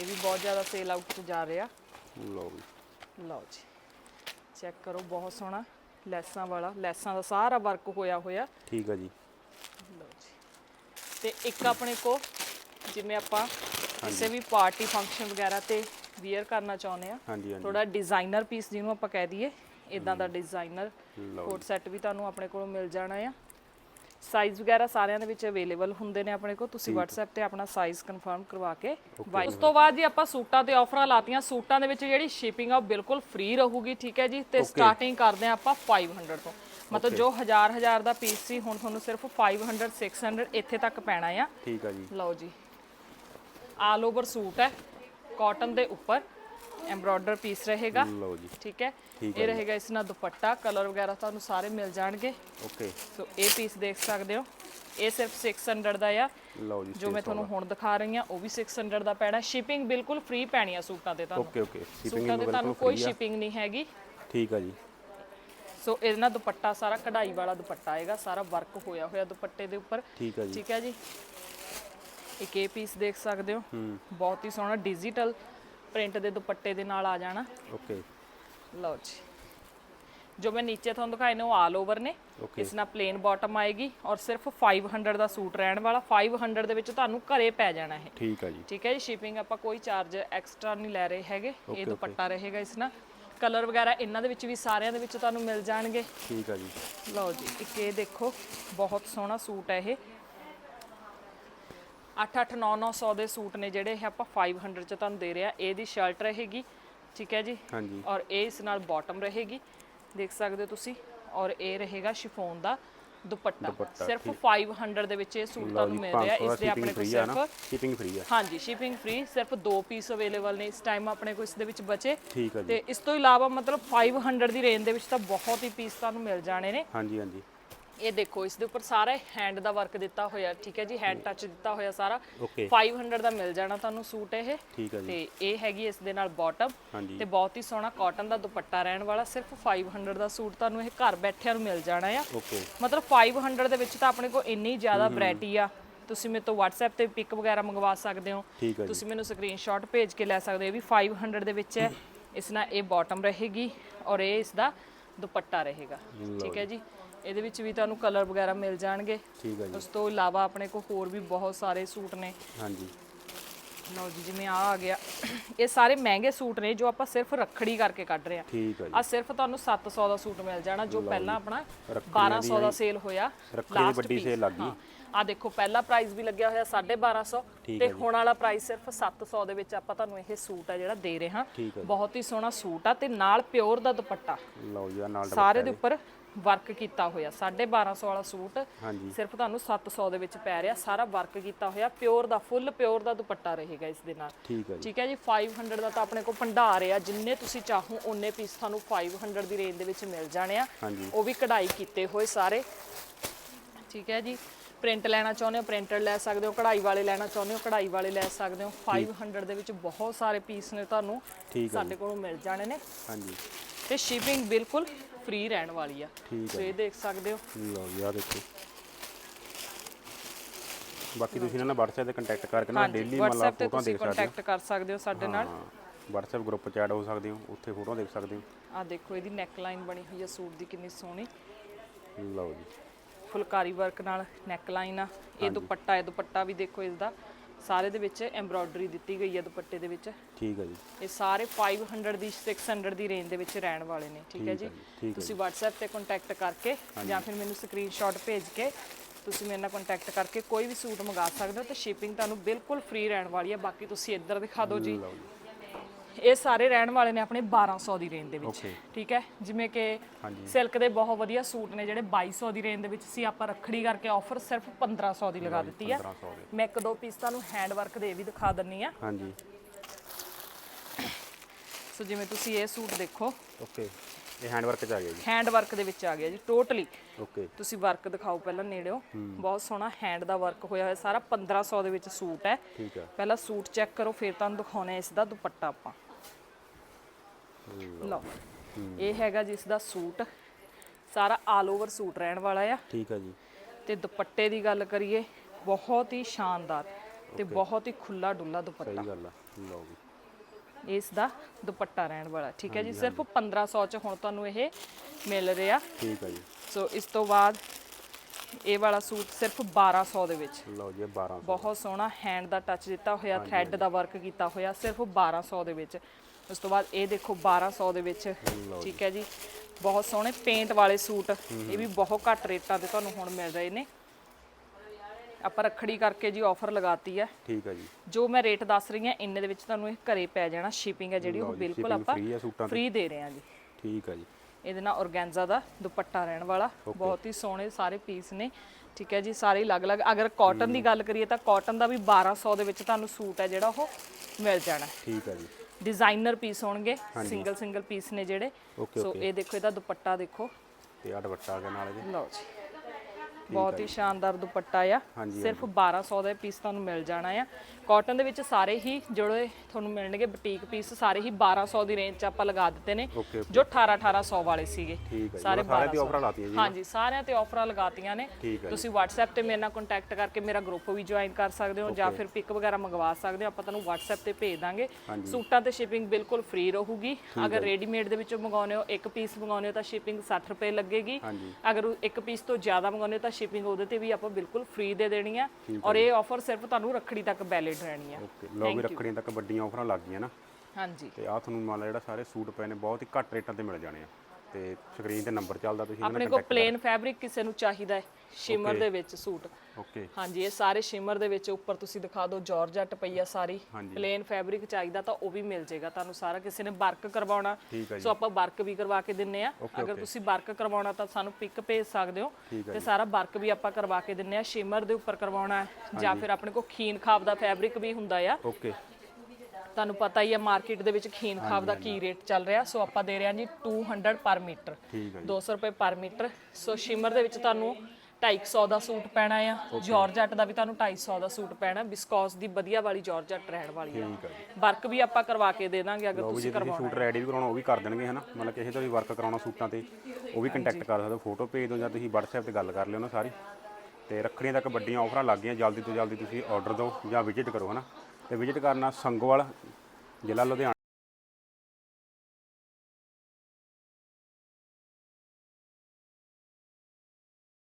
ਇਹ ਵੀ ਬਹੁਤ ਜ਼ਿਆਦਾ ਸੇਲ ਆਊਟ 'ਚ ਜਾ ਰਿਹਾ। ਲਓ ਜੀ ਲਓ ਜੀ। ਚੈੱਕ ਕਰੋ ਬਹੁਤ ਸੋਹਣਾ ਲੈਸਾਂ ਵਾਲਾ। ਲੈਸਾਂ ਦਾ ਸਾਰਾ ਵਰਕ ਹੋਇਆ ਹੋਇਆ। ਠੀਕ ਲਓ ਜੀ। ਤੇ ਇੱਕ ਆਪਣੇ ਕੋ ਜਿਵੇਂ ਆਪਾਂ ਕਿਸੇ ਵੀ ਪਾਰਟੀ ਫੰਕਸ਼ਨ ਵਗੈਰਾ ਤੇ ਵੇਅਰ ਕਰਨਾ ਚਾਹੁੰਦੇ ਆ। ਹਾਂਜੀ ਹਾਂਜੀ। ਥੋੜਾ ਡਿਜ਼ਾਈਨਰ ਪੀਸ ਜਿਹਨੂੰ ਆਪਾਂ ਕਹਿ ਦਈਏ ਇਦਾਂ ਦਾ ਡਿਜ਼ਾਈਨਰ ਕੋਟ ਸੈੱਟ ਵੀ ਤੁਹਾਨੂੰ ਆਪਣੇ ਕੋਲੋਂ ਮਿਲ ਜਾਣਾ ਆ। ਸਾਈਜ਼ ਵਗੈਰਾ ਸਾਰਿਆਂ ਦੇ ਵਿੱਚ ਅਵੇਲੇਬਲ ਹੁੰਦੇ ਨੇ ਆਪਣੇ ਕੋਲ ਤੁਸੀਂ WhatsApp ਤੇ ਆਪਣਾ ਸਾਈਜ਼ ਕਨਫਰਮ ਕਰਵਾ ਕੇ ਉਸ ਤੋਂ ਬਾਅਦ ਜੀ ਆਪਾਂ ਸੂਟਾਂ ਤੇ ਆਫਰਾਂ ਲਾਤੀਆਂ ਸੂਟਾਂ ਦੇ ਵਿੱਚ ਜਿਹੜੀ ਸ਼ਿਪਿੰਗ ਆ ਉਹ ਬਿਲਕੁਲ ਫ੍ਰੀ ਰਹੂਗੀ ਠੀਕ ਹੈ ਜੀ? ਤੇ ਸਟਾਰਟਿੰਗ ਕਰਦੇ ਆ ਆਪਾਂ 500 ਤੋਂ। ਮਤਲਬ ਜੋ ਹਜ਼ਾਰ ਹਜ਼ਾਰ ਦਾ ਪੀਸ ਸੀ ਹੁਣ ਤੁਹਾਨੂੰ ਸਿਰਫ 500 600 ਇੱਥੇ ਤੱਕ ਪੈਣਾ ਆ। ਠੀਕ ਆ ਜੀ। ਲਓ ਜੀ। ਆਲ ਓਵਰ ਸੂਟ ਹੈ। ਕਾਟਨ ਦੇ ਉੱਪਰ ਐਮਬ੍ਰੋਇਡਰ ਪੀਸ ਰਹੇਗਾ। ਲਓ ਜੀ। ਠੀਕ ਹੈ। ਇਹ ਰਹੇਗਾ ਇਸ ਨਾਲ ਦੁਪੱਟਾ। ਕਲਰ ਵਗੈਰਾ ਤੁਹਾਨੂੰ ਸਾਰੇ ਮਿਲ ਜਾਣਗੇ। ਓਕੇ ਸੋ ਇਹ ਪੀਸ ਦੇਖ ਸਕਦੇ ਹੋ। ਇਹ ਸਿਰਫ 600 ਦਾ ਆ। ਲਓ ਜੀ ਜੋ ਮੈਂ ਤੁਹਾਨੂੰ ਹੁਣ ਦਿਖਾ ਰਹੀ ਹਾਂ ਉਹ ਵੀ 600 ਦਾ ਪੈਣਾ। ਸ਼ਿਪਿੰਗ ਬਿਲਕੁਲ ਫ੍ਰੀ ਪੈਣੀ ਆ ਸੂਟਾਂ ਤੇ ਤੁਹਾਨੂੰ। ਓਕੇ ਓਕੇ ਸ਼ਿਪਿੰਗ ਤੇ ਤੁਹਾਨੂੰ ਕੋਈ ਸ਼ਿਪਿੰਗ ਨਹੀਂ ਹੈਗੀ। ਠੀਕ ਆ ਜੀ। ਸੋ ਇਹਦੇ ਨਾਲ ਦੁਪੱਟਾ ਸਾਰਾ ਕਢਾਈ ਵਾਲਾ ਦੁਪੱਟਾ ਆਏਗਾ ਸਾਰਾ ਵਰਕ ਹੋਇਆ ਹੋਇਆ ਦੁਪੱਟੇ ਦੇ ਉੱਪਰ। ਠੀਕ ਆ ਜੀ। ਠੀਕ ਹੈ ਜੀ? ਇੱਕ ਇਹ ਪੀਸ ਦੇਖ ਸਕਦੇ ਹੋ। ਹੂੰ। ਬਹੁਤ ਹੀ ਸੋਹਣਾ ਡਿਜੀਟਲ ਪ੍ਰਿੰਟ ਦੇ ਦੁਪੱਟੇ ਦੇ ਨਾਲ ਆ ਜਾਣਾ। ਓਕੇ ਲਓ ਜੀ। ਜੋ ਮੈਂ ਨੀਚੇ ਤੁਹਾਨੂੰ ਦਿਖਾਏ ਨੇ ਉਹ ਆਲ ਓਵਰ ਨੇ। ਇਸ ਨਾਲ ਪਲੇਨ ਬਾਟਮ ਆਏਗੀ ਔਰ ਸਿਰਫ 500 ਦਾ ਸੂਟ ਰਹਿਣ ਵਾਲਾ। 500 ਦੇ ਵਿੱਚ ਤੁਹਾਨੂੰ ਘਰੇ ਪੈ ਜਾਣਾ ਹੈ ਠੀਕ ਆ ਜੀ। ਠੀਕ ਹੈ ਜੀ? ਸ਼ਿਪਿੰਗ ਆਪਾਂ ਕੋਈ ਚਾਰਜ ਐਕਸਟਰਾ ਨਹੀਂ ਲੈ ਰਹੇ ਹੈਗੇ। ਇਹ ਦੁਪੱਟਾ ਰਹੇਗਾ ਇਸ ਨਾਲ। ਕਲਰ ਵਗੈਰਾ ਇਹਨਾਂ ਦੇ ਵਿੱਚ ਵੀ ਸਾਰਿਆਂ ਦੇ ਵਿੱਚ ਤੁਹਾਨੂੰ ਮਿਲ ਜਾਣਗੇ। ਠੀਕ ਆ ਜੀ। ਲਓ ਜੀ ਇੱਕ ਇਹ ਦੇਖੋ ਬਹੁਤ ਸੋਹਣਾ ਸੂਟ ਹੈ ਇਹ। 8-8 9-900 ਦੇ ਸੂਟ ਨੇ ਜਿਹੜੇ ਇਹ ਆਪਾਂ 500 ਚ ਤੁਹਾਨੂੰ ਦੇ ਰਿਹਾ ਇਹਦੀ ਸ਼ਰਟ ਰਹੇਗੀ ਠੀਕ ਹੈ ਜੀ? ਹਾਂਜੀ। ਔਰ ਇਹ ਇਸ ਨਾਲ ਬਾਟਮ ਰਹੇਗੀ ਦੇਖ ਸਕਦੇ ਹੋ ਤੁਸੀਂ। ਔਰ ਇਹ ਰਹੇਗਾ ਸ਼ਿਫੋਨ ਦਾ। ਦੁਪੱਟਾ। ਦੁਪੱਟਾ, ਸਿਰਫ 500 ਦੇ ਵਿੱਚ ਇਹ ਸੂਟ ਤੁਹਾਨੂੰ ਮਿਲ ਰਿਹਾ 500 ਦਾ ਇਸ ਦੇ ਆਪਣੇ ਕੋਲ ਸਿਰਫ ਸ਼ਿਪਿੰਗ ਫ੍ਰੀ ਆ। ਹਾਂਜੀ ਸ਼ਿਪਿੰਗ ਫ੍ਰੀ ਸਿਰਫ ਦੋ ਪੀਸ ਅਵੇਲੇਬਲ ਨੇ ਇਸ ਟਾਈਮ ਆਪਣੇ ਕੋਲ ਇਸ ਦੇ ਵਿੱਚ ਬਚੇ। ਠੀਕ ਆ ਜੀ। ਤੇ ਇਸ ਤੋਂ ਇਲਾਵਾ ਮਤਲਬ 500 ਦੀ ਰੇਂਜ ਦੇ ਵਿੱਚ ਤਾਂ ਬਹੁਤ ਹੀ ਪੀਸ ਤੁਹਾਨੂੰ ਮਿਲ ਜਾਣੇ ਨੇ। ਹਾਂਜੀ ਹਾਂਜੀ। ਇਹ ਦੇਖੋ ਇਸ ਦੇ ਉੱਪਰ ਸਾਰਾ ਹੈਂਡ ਦਾ ਵਰਕ ਦਿੱਤਾ ਹੋਇਆ ਠੀਕ ਹੈ ਜੀ? ਹੈਂਡ ਟੱਚ ਦਿੱਤਾ ਹੋਇਆ ਸਾਰਾ। ਓਕੇ 500 ਦਾ ਮਿਲ ਜਾਣਾ ਤੁਹਾਨੂੰ ਸੂਟ ਇਹ। ਠੀਕ ਆ ਜੀ। ਤੇ ਇਹ ਹੈਗੀ ਇਸ ਦੇ ਨਾਲ ਬਾਟਮ ਤੇ ਬਹੁਤ ਹੀ ਸੋਹਣਾ ਕਾਟਨ ਦਾ ਦੁਪੱਟਾ ਰਹਿਣ ਵਾਲਾ। ਸਿਰਫ 500 ਦਾ ਸੂਟ ਤੁਹਾਨੂੰ ਇਹ ਘਰ ਬੈਠਿਆਂ ਨੂੰ ਮਿਲ ਜਾਣਾ ਆ। ਮਤਲਬ 500 ਦੇ ਵਿੱਚ ਤਾਂ ਆਪਣੇ ਕੋਲ ਇੰਨੀ ਜ਼ਿਆਦਾ ਵੈਰਾਈਟੀ ਆ। ਤੁਸੀਂ ਮੇਰੇ ਤੋਂ WhatsApp ਤੇ ਪਿਕ ਵਗੈਰਾ ਮੰਗਵਾ ਸਕਦੇ ਹੋ। ਤੁਸੀਂ ਮੈਨੂੰ ਸਕਰੀਨਸ਼ਾਟ ਭੇਜ ਕੇ ਲੈ ਸਕਦੇ ਹੋ। ਇਹ ਵੀ 500 ਦੇ ਵਿੱਚ ਹੈ। ਇਸ ਨਾਲ ਇਹ ਬਾਟਮ ਰਹੇਗੀ ਔਰ ਇਹ ਇਸ ਦਾ ਦੁਪੱਟਾ ਰਹੇਗਾ। ਠੀਕ ਹੈ ਜੀ? ਇਹਦੇ ਵਿੱਚ ਵੀ ਤੁਹਾਨੂੰ ਕਲਰ ਵਗੈਰਾ ਮਿਲ ਜਾਣਗੇ। ਠੀਕ ਆ ਜੀ। ਉਸ ਤੋਂ ਇਲਾਵਾ ਆਪਣੇ ਕੋਲ ਹੋਰ ਵੀ ਬਹੁਤ ਸਾਰੇ ਸੂਟ ਨੇ। ਹਾਂਜੀ। ਲਓ ਜੀ ਜਿਵੇਂ ਆ ਆ ਗਿਆ। ਇਹ ਸਾਰੇ ਮਹਿੰਗੇ ਸੂਟ ਨੇ ਜੋ ਆਪਾਂ ਸਿਰਫ ਰੱਖੜੀ ਕਰਕੇ ਕੱਢ ਰਹੇ ਆ। ਠੀਕ ਆ ਜੀ। ਆ ਸਿਰਫ ਤੁਹਾਨੂੰ 700 ਦਾ ਸੂਟ ਮਿਲ ਜਾਣਾ ਜੋ ਪਹਿਲਾਂ ਆਪਣਾ ਰੱਖੜੀਆਂ 1200 ਦਾ ਸੇਲ ਹੋਇਆ ਰੱਖੜੀ ਵੱਡੀ। ਸੇਲ ਲੱਗ ਹਾਂ। ਆ ਦੇਖੋ ਪਹਿਲਾ ਪ੍ਰਾਈਸ ਵੀ ਲੱਗਿਆ ਹੋਇਆ 1250 ਠੀਕ ਤੇ ਹੁਣ ਵਾਲਾ ਪ੍ਰਾਈਸ ਸਿਰਫ 700 ਦੇ ਵਿੱਚ ਆਪਾਂ ਤੁਹਾਨੂੰ ਇਹ ਸੂਟ ਆ ਜਿਹੜਾ ਦੇ ਰਹੇ ਹਾਂ। ਹੈ ਬਹੁਤ ਹੀ ਸੋਹਣਾ ਸੂਟ ਆ ਤੇ ਨਾਲ ਪਿਓਰ ਦਾ ਦੁਪੱਟਾ। ਲਓ ਜੀ ਨਾਲ ਸਾਰੇ ਦੇ ਉੱਪਰ ਵਰਕ ਕੀਤਾ ਹੋਇਆ। 1250 ਵਾਲਾ ਸੂਟ ਸਿਰਫ ਤੁਹਾਨੂੰ 700 ਦੇ ਵਿੱਚ ਪੈ ਰਿਹਾ। ਸਾਰਾ ਵਰਕ ਕੀਤਾ ਹੋਇਆ। ਪਿਓਰ ਦਾ ਫੁੱਲ ਪਿਓਰ ਦਾ ਦੁਪੱਟਾ ਰਹੇਗਾ ਇਸ ਦੇ ਨਾਲ। ਠੀਕ ਆ ਜੀ। ਠੀਕ ਹੈ ਜੀ? 500 ਦਾ ਤਾਂ ਆਪਣੇ ਕੋਲ ਭੰਡਾਰ ਆ ਜਿੰਨੇ ਤੁਸੀਂ ਚਾਹੋ ਉਹਨੇ ਪੀਸ ਤੁਹਾਨੂੰ 500 ਦੀ ਰੇਂਜ ਦੇ ਵਿੱਚ ਮਿਲ ਜਾਣੇ ਆ। ਉਹ ਵੀ ਕਢਾਈ ਕੀਤੇ ਹੋਏ ਸਾਰੇ। ਠੀਕ ਹੈ ਜੀ? ਪ੍ਰਿੰਟ ਲੈਣਾ ਚਾਹੁੰਦੇ ਹੋ ਪ੍ਰਿੰਟਡ ਲੈ ਸਕਦੇ ਹੋ ਕਢਾਈ ਵਾਲੇ ਲੈਣਾ ਚਾਹੁੰਦੇ ਹੋ ਕਢਾਈ ਵਾਲੇ ਲੈ ਸਕਦੇ ਹੋ। 500 ਦੇ ਵਿੱਚ ਬਹੁਤ ਸਾਰੇ ਪੀਸ ਨੇ ਤੁਹਾਨੂੰ ਸਾਡੇ ਕੋਲੋਂ ਮਿਲ ਜਾਣੇ ਨੇ। ਹਾਂਜੀ। ਤੇ ਸ਼ਿਪਿੰਗ ਬਿਲਕੁਲ ਫ੍ਰੀ ਰਹਿਣ ਵਾਲੀ ਆ। ਠੀਕ ਸੋ ਇਹ ਦੇਖ ਸਕਦੇ ਹੋ। ਲਓ ਜੀ ਆਹ ਦੇਖੋ। ਬਾਕੀ ਤੁਸੀਂ ਇਹਨਾਂ ਨਾਲ WhatsApp ਤੇ ਕੰਟੈਕਟ ਕਰਕੇ ਨਾ ਡੇਲੀ ਮਤਲਬ ਫੋਟੋਆਂ ਤੁਸੀਂ ਦੇਖ ਸਕਦੇ ਕੰਟੈਕਟ ਕਰ ਸਕਦੇ ਹੋ ਸਾਡੇ ਨਾਲ। ਹੋ ਹਾਂ WhatsApp ਗਰੁੱਪ ਚ ਐਡ ਹੋ ਸਕਦੇ ਹੋ ਉੱਥੇ ਫੋਟੋਆਂ ਦੇਖ ਸਕਦੇ ਹੋ। ਆ ਦੇਖੋ ਇਹਦੀ ਨੈਕ ਲਾਈਨ ਬਣੀ ਹੋਈ ਹੈ ਸੂਟ ਦੀ ਕਿੰਨੀ ਸੋਹਣੀ। ਲਓ ਜੀ। ਫੁਲਕਾਰੀ ਵਰਕ ਨਾਲ ਨੈਕ ਲਾਈਨ ਆ। ਇਹ ਦੁਪੱਟਾ ਹੈ ਦੁਪੱਟਾ ਵੀ ਦੇਖੋ ਇਸ ਦਾ ਸਾਰੇ ਦੇ ਵਿੱਚ ਐਮਬ੍ਰੋਇਡਰੀ ਦਿੱਤੀ ਗਈ ਹੈ ਦੁਪੱਟੇ ਦੇ ਵਿੱਚ। ਠੀਕ ਆ ਜੀ। ਇਹ ਸਾਰੇ 500 ਦੀ 600 ਦੀ ਰੇਂਜ ਦੇ ਵਿੱਚ ਰਹਿਣ ਵਾਲੇ ਨੇ ਠੀਕ ਹੈ ਜੀ? ਹੈ ਤੁਸੀਂ WhatsApp ਤੇ ਕੰਟੈਕਟ ਕਰਕੇ ਜਾਂ ਫਿਰ ਮੈਨੂੰ ਸਕਰੀਨਸ਼ਾਟ ਭੇਜ ਕੇ ਤੁਸੀਂ ਮੇਰੇ ਨਾਲ ਕੰਟੈਕਟ ਕਰਕੇ ਕੋਈ ਵੀ ਸੂਟ ਮੰਗਾ ਸਕਦੇ ਹੋ ਤੇ ਸ਼ਿਪਿੰਗ ਤੁਹਾਨੂੰ ਬਿਲਕੁਲ ਫ੍ਰੀ ਰਹਿਣ ਵਾਲੀ ਹੈ। ਬਾਕੀ ਤੁਸੀਂ ਇੱਧਰ ਦਿਖਾ ਦਿਓ ਜੀ। ਇਹ ਸਾਰੇ ਰਹਿਣ ਵਾਲੇ ਨੇ ਆਪਣੇ 1200 ਦੀ ਰੇਂਜ ਦੇ ਵਿੱਚ। ਠੀਕ ਹੈ? ਜਿਵੇਂ ਕਿ ਸਿਲਕ ਦੇ ਬਹੁਤ ਵਧੀਆ ਸੂਟ ਨੇ ਜਿਹੜੇ 2200 ਦੀ ਰੇਂਜ ਦੇ ਵਿੱਚ ਸੀ। ਆਪਾਂ ਰੱਖੜੀ ਕਰਕੇ ਆਫਰ ਸਿਰਫ 1500 ਦੀ ਲਗਾ ਦਿੱਤੀ ਹੈ। 1500 ਦੇ। ਮੈਂ ਇੱਕ ਦੋ ਪੀਸ ਤੁਹਾਨੂੰ ਹੈਂਡ ਵਰਕ ਦੇ ਵੀ ਦਿਖਾ ਦਿੰਨੀ ਆ। ਹਾਂਜੀ। ਸੋ ਜਿਵੇਂ ਤੁਸੀਂ ਇਹ ਸੂਟ ਦੇਖੋ। ਓਕੇ ਇਹ ਹੈਂਡ ਵਰਕ ਚ ਆ ਗਿਆ ਜੀ? ਹੈਂਡ ਵਰਕ ਦੇ ਵਿੱਚ ਆ ਗਿਆ ਜੀ ਟੋਟਲੀ ਓਕੇ ਤੁਸੀਂ ਵਰਕ ਦਿਖਾਓ ਪਹਿਲਾਂ ਨੇੜਿਓ। ਬਹੁਤ ਸੋਹਣਾ ਹੈਂਡ ਦਾ ਵਰਕ ਹੋਇਆ ਹੋਇਆ ਸਾਰਾ 1500 ਦੇ ਵਿੱਚ ਸੂਟ ਹੈ। ਠੀਕ ਆ ਪਹਿਲਾਂ ਸੂਟ ਚੈੱਕ ਕਰੋ ਫਿਰ ਤੁਹਾਨੂੰ ਦਿਖਾਉਣੇ ਇਸ ਦਾ ਦੁਪੱਟਾ ਆਪਾਂ। ਲਓ। ਇਹ ਹੈਗਾ ਜੀ ਇਸ ਦਾ ਸੂਟ। ਸਾਰਾ ਆਲ ਓਵਰ ਸੂਟ ਰਹਿਣ ਵਾਲਾ ਆ। ਠੀਕ ਆ ਜੀ। ਤੇ ਦੁਪੱਟੇ ਦੀ ਗੱਲ ਕਰੀਏ ਬਹੁਤ ਹੀ ਸ਼ਾਨਦਾਰ ਤੇ ਬਹੁਤ ਹੀ ਖੁੱਲਾ ਡੁੱਲਾ ਦੁਪੱਟਾ। ਸਹੀ ਗੱਲ ਆ। ਲਓ ਜੀ। ਇਸ ਦਾ ਦੁਪੱਟਾ ਰਹਿਣ ਵਾਲਾ। ਠੀਕ ਹੈ ਜੀ ਸਿਰਫ 1500 ਚ ਹੁਣ ਤੁਹਾਨੂੰ ਇਹ ਮਿਲ ਰਿਹਾ। ਠੀਕ ਆ ਜੀ। ਸੋ ਇਸ ਤੋਂ ਬਾਅਦ ਇਹ ਵਾਲਾ ਸੂਟ ਸਿਰਫ 1200 ਦੇ ਵਿੱਚ। ਲਓ ਜੀ ਇਹ 1200 ਬਹੁਤ ਸੋਹਣਾ ਹੈਂਡ ਦਾ ਟੱਚ ਦਿੱਤਾ ਹੋਇਆ ਥ੍ਰੈਡ ਦਾ ਵਰਕ ਕੀਤਾ ਹੋਇਆ ਸਿਰਫ 1200 ਦੇ ਵਿੱਚ। ਉਸ ਤੋਂ ਬਾਅਦ ਇਹ ਦੇਖੋ 1200 ਦੇ ਵਿੱਚ। ਠੀਕ ਹੈ ਜੀ ਬਹੁਤ ਸੋਹਣੇ ਪੇਂਟ ਵਾਲੇ ਸੂਟ। ਇਹ ਵੀ ਬਹੁਤ ਘੱਟ ਰੇਟਾਂ ਤੇ ਤੁਹਾਨੂੰ ਹੁਣ ਮਿਲ ਰਹੇ ਨੇ। ਆਪਾਂ ਰੱਖੜੀ ਕਰਕੇ ਜੀ ਆਫਰ ਲਗਾਤੀ ਹੈ। ਠੀਕ ਆ ਜੀ। ਜੋ ਮੈਂ ਰੇਟ ਦੱਸ ਰਹੀ ਹਾਂ ਇੰਨੇ ਦੇ ਵਿੱਚ ਤੁਹਾਨੂੰ ਇਹ ਘਰੇ ਪੈ ਜਾਣਾ। ਸ਼ਿਪਿੰਗ ਹੈ ਜਿਹੜੀ ਉਹ ਜੀ, ਬਿਲਕੁਲ ਆਪਾਂ ਹੈ। ਫ੍ਰੀ ਦੇ। ਰਹੇ ਹਾਂ ਜੀ। ਠੀਕ ਆ ਜੀ। ਇਹਦੇ ਨਾਲ ਔਰਗੈਂਜ਼ਾ ਦਾ ਦੁਪੱਟਾ ਰਹਿਣ ਵਾਲਾ। ਬਹੁਤ ਹੀ ਸੋਹਣੇ ਸਾਰੇ ਪੀਸ ਨੇ। ਠੀਕ ਹੈ ਜੀ ਸਾਰੇ ਅਲੱਗ-ਅਲੱਗ। ਅਗਰ ਕਾਟਨ ਦੀ ਗੱਲ ਕਰੀਏ ਤਾਂ ਕਾਟਨ ਦਾ ਵੀ 1200 ਦੇ ਵਿੱਚ ਤੁਹਾਨੂੰ ਸੂਟ ਹੈ ਜਿਹੜਾ ਉਹ ਮਿਲ ਜਾਣਾ ਠੀਕ ਆ ਜੀ। ਡਿਜ਼ਾਈਨਰ ਪੀਸ ਹੋਣਗੇ। ਸਿੰਗਲ ਸਿੰਗਲ ਪੀਸ ਨੇ ਜਿਹੜੇ। ਸੋ ਇਹ ਦੇਖੋ ਇਹਦਾ ਦੁਪੱਟਾ ਦੇਖੋ। ਤੇ ਆ ਦੁਪੱਟਾ ਆ ਗਿਆ ਨਾਲ ਇਹਦੇ। ਲਓ ਜੀ। ਬਹੁਤ ਹੀ ਸ਼ਾਨਦਾਰ ਦੁਪੱਟਾ ਆ। ਸਿਰਫ 1200 ਦੇ ਪੀਸ ਤੁਹਾਨੂੰ ਮਿਲ ਜਾਣਾ ਆ। ਕਾਟਨ ਦੇ ਵਿੱਚ ਸਾਰੇ ਹੀ ਜਿਹੜੇ ਤੁਹਾਨੂੰ ਮਿਲਣਗੇ ਬੁਟੀਕ ਪੀਸ ਸਾਰੇ ਹੀ 1200 ਦੀ ਰੇਂਜ 'ਚ ਆਪਾਂ ਲਗਾ ਦਿੱਤੇ ਨੇ ਜੋ 18 1800 ਵਾਲੇ ਸੀਗੇ। ਸਾਰੇ ਦੀ 1200 ਆਫਰਾਂ ਲਾਤੀਆਂ ਜੀ। ਹਾਂਜੀ ਸਾਰਿਆਂ ਤੇ ਆਫਰਾਂ ਲਗਾਤੀਆਂ ਨੇ। ਤੁਸੀਂ WhatsApp ਤੇ ਮੇਰੇ ਨਾਲ ਕੰਟੈਕਟ ਕਰਕੇ ਮੇਰਾ ਗਰੁੱਪ ਵੀ ਜੁਆਇਨ ਕਰ ਸਕਦੇ ਹੋ ਜਾਂ ਫਿਰ ਪਿਕ ਵਗੈਰਾ ਮੰਗਵਾ ਸਕਦੇ ਹੋ ਆਪਾਂ ਤੁਹਾਨੂੰ WhatsApp ਤੇ ਭੇਜ ਦਾਂਗੇ। ਸੂਟਾਂ ਤੇ ਸ਼ਿਪਿੰਗ ਬਿਲਕੁਲ ਫ੍ਰੀ ਰਹੂਗੀ। ਅਗਰ ਰੈਡੀਮੇਡ ਦੇ ਵਿੱਚੋਂ ਮੰਗਾਉਨੇ ਹੋ ਇੱਕ ਪੀਸ ਮੰਗਾਉਨੇ ਹੋ ਤਾਂ ਸ਼ਿਪਿੰਗ 60 ਰੁਪਏ ਲੱਗੇਗੀ। ਅਗਰ ਇੱਕ ਪੀਸ ਤੋਂ ਜ਼ਿਆਦਾ ਮੰਗਾਉਨੇ ਹੋ ਤਾਂ ਸ਼ਿਪਿੰਗ ਉਹਦੇ ਤੇ ਵੀ ਆਪਾਂ ਬਿਲਕੁਲ ਫ੍ਰੀ ਦੇ ਦੇਣੀ ਆ। ਔਰ ਇਹ ਆਫਰ ਸਿਰਫ ਤੁਹਾਨੂੰ ਰੱਖੜੀ ਤੱਕ ਵੈਲਿਡ ਰਹਿਣੀ ਆ। ਓਕੇ ਲਓ ਵੀ ਰੱਖੜੀਆਂ ਤੱਕ ਵੱਡੀਆਂ ਆਫਰਾਂ ਲੱਗ ਗਈਆਂ ਨਾ। ਹਾਂਜੀ। ਤੇ ਆਹ ਤੁਹਾਨੂੰ ਮੰਨ ਲਾ ਜਿਹੜਾ ਸਾਰੇ ਸੂਟ ਪਏ ਨੇ ਬਹੁਤ ਹੀ ਘੱਟ ਰੇਟਾਂ ਤੇ ਮਿਲ ਜਾਣੇ ਆ। ਤੇ ਸਕਰੀਨ ਤੇ ਨੰਬਰ ਚੱਲਦਾ ਤੁਸੀਂ ਆਪਣੇ ਕੋਲ ਪਲੇਨ ਫੈਬਰਿਕ ਕਿਸੇ ਨੂੰ ਚਾਹੀਦਾ ਹੈ ਸ਼ਿਮਰ ਦੇ ਵਿੱਚ ਸੂਟ। ਓਕੇ ਹਾਂਜੀ ਇਹ ਸਾਰੇ ਸ਼ਿਮਰ ਦੇ ਵਿੱਚ ਉੱਪਰ ਤੁਸੀਂ ਦਿਖਾ ਦਿਓ ਜਾਰਜਟ ਪਈ ਆ ਸਾਰੀ। ਪਲੇਨ ਫੈਬਰਿਕ ਚਾਹੀਦਾ ਤਾਂ ਉਹ ਵੀ ਮਿਲ ਜਾਏਗਾ ਤੁਹਾਨੂੰ ਸਾਰਾ ਕਿਸੇ ਨੇ ਵਰਕ ਕਰਵਾਉਣਾ ਸੋ ਆਪਾਂ ਵਰਕ ਵੀ ਕਰਵਾ ਕੇ ਦਿੰਨੇ ਆ। ਅਗਰ. ਤੁਸੀਂ ਵਰਕ ਕਰਵਾਉਣਾ ਤਾਂ ਸਾਨੂੰ ਪਿਕ ਭੇਜ ਸਕਦੇ ਹੋ ਤੇ ਸਾਰਾ ਵਰਕ ਵੀ ਆਪਾਂ ਕਰਵਾ ਕੇ ਦਿੰਨੇ ਆ ਸ਼ਿਮਰ ਦੇ ਉੱਪਰ ਕਰਵਾਉਣਾ ਜਾਂ ਫਿਰ ਆਪਣੇ ਕੋਲ ਖੀਨ ਖਾਬ ਦਾ ਫੈਬਰਿਕ ਵੀ ਹੁੰਦਾ ਆ। ਓਕੇ ਤੁਹਾਨੂੰ ਪਤਾ ਹੀ ਹੈ ਮਾਰਕੀਟ ਦੇ ਵਿੱਚ ਖੀਨ ਖਾਬ ਦਾ ਕੀ ਰੇਟ ਚੱਲ ਰਿਹਾ। ਸੋ ਆਪਾਂ ਦੇ ਰਹੇ ਹਾਂ ਜੀ 200 ਪਰ ਮੀਟਰ। ਠੀਕ ਹੈ ਜੀ। 200 ਰੁਪਏ ਪਰ ਮੀਟਰ। ਸੋ ਸ਼ਿਮਰ ਦੇ ਵਿੱਚ ਤੁਹਾਨੂੰ 250 ਦਾ ਸੂਟ ਪੈਣਾ ਆ। ਜਾਰਜਟ ਦਾ ਵੀ ਤੁਹਾਨੂੰ 250 ਦਾ ਸੂਟ ਪੈਣਾ। ਬਿਸਕੋਸ ਦੀ ਵਧੀਆ ਵਾਲੀ ਜਾਰਜਟ ਰਹਿਣ ਵਾਲੀ ਆ। ਵਰਕ ਵੀ ਆਪਾਂ ਕਰਵਾ ਕੇ ਦੇ ਦਾਂਗੇ ਅਗਰ ਤੁਸੀਂ ਤੁਸੀਂ ਸੂਟ ਰੈਡੀ ਵੀ ਕਰਾਉਣਾ ਉਹ ਵੀ ਕਰ ਦੇਣਗੇ ਹਨਾ? ਮਤਲਬ ਕਿਸੇ ਤੋਂ ਵੀ ਵਰਕ ਕਰਾਉਣਾ ਸੂਟਾਂ ਤੇ ਉਹ ਵੀ ਕੰਟੈਕਟ ਕਰ ਸਕਦੇ ਹੋ। ਫੋਟੋ ਭੇਜ ਦਿਓ ਜਾਂ ਤੁਸੀਂ WhatsApp ਤੇ ਗੱਲ ਕਰ ਲਿਓ ਨਾ ਸਾਰੀ। ਤੇ ਰੱਖੜੀਆਂ ਤੱਕ ਵੱਡੀਆਂ ਆਫਰਾਂ ਲੱਗ ਗਈਆਂ। ਜਲਦੀ ਤੋਂ ਜਲਦੀ ਤੁਸੀਂ ਆਰਡਰ ਦਿਓ ਜਾਂ ਵਿਜ਼ਿਟ ਕਰੋ ਹਨਾ? ਤੇ ਵਿਜ਼ਿਟ ਕਰਨਾ ਸੰਗੋਵਾਲ ਜ਼ਿਲ੍ਹਾ ਲੁਧਿਆਣਾ।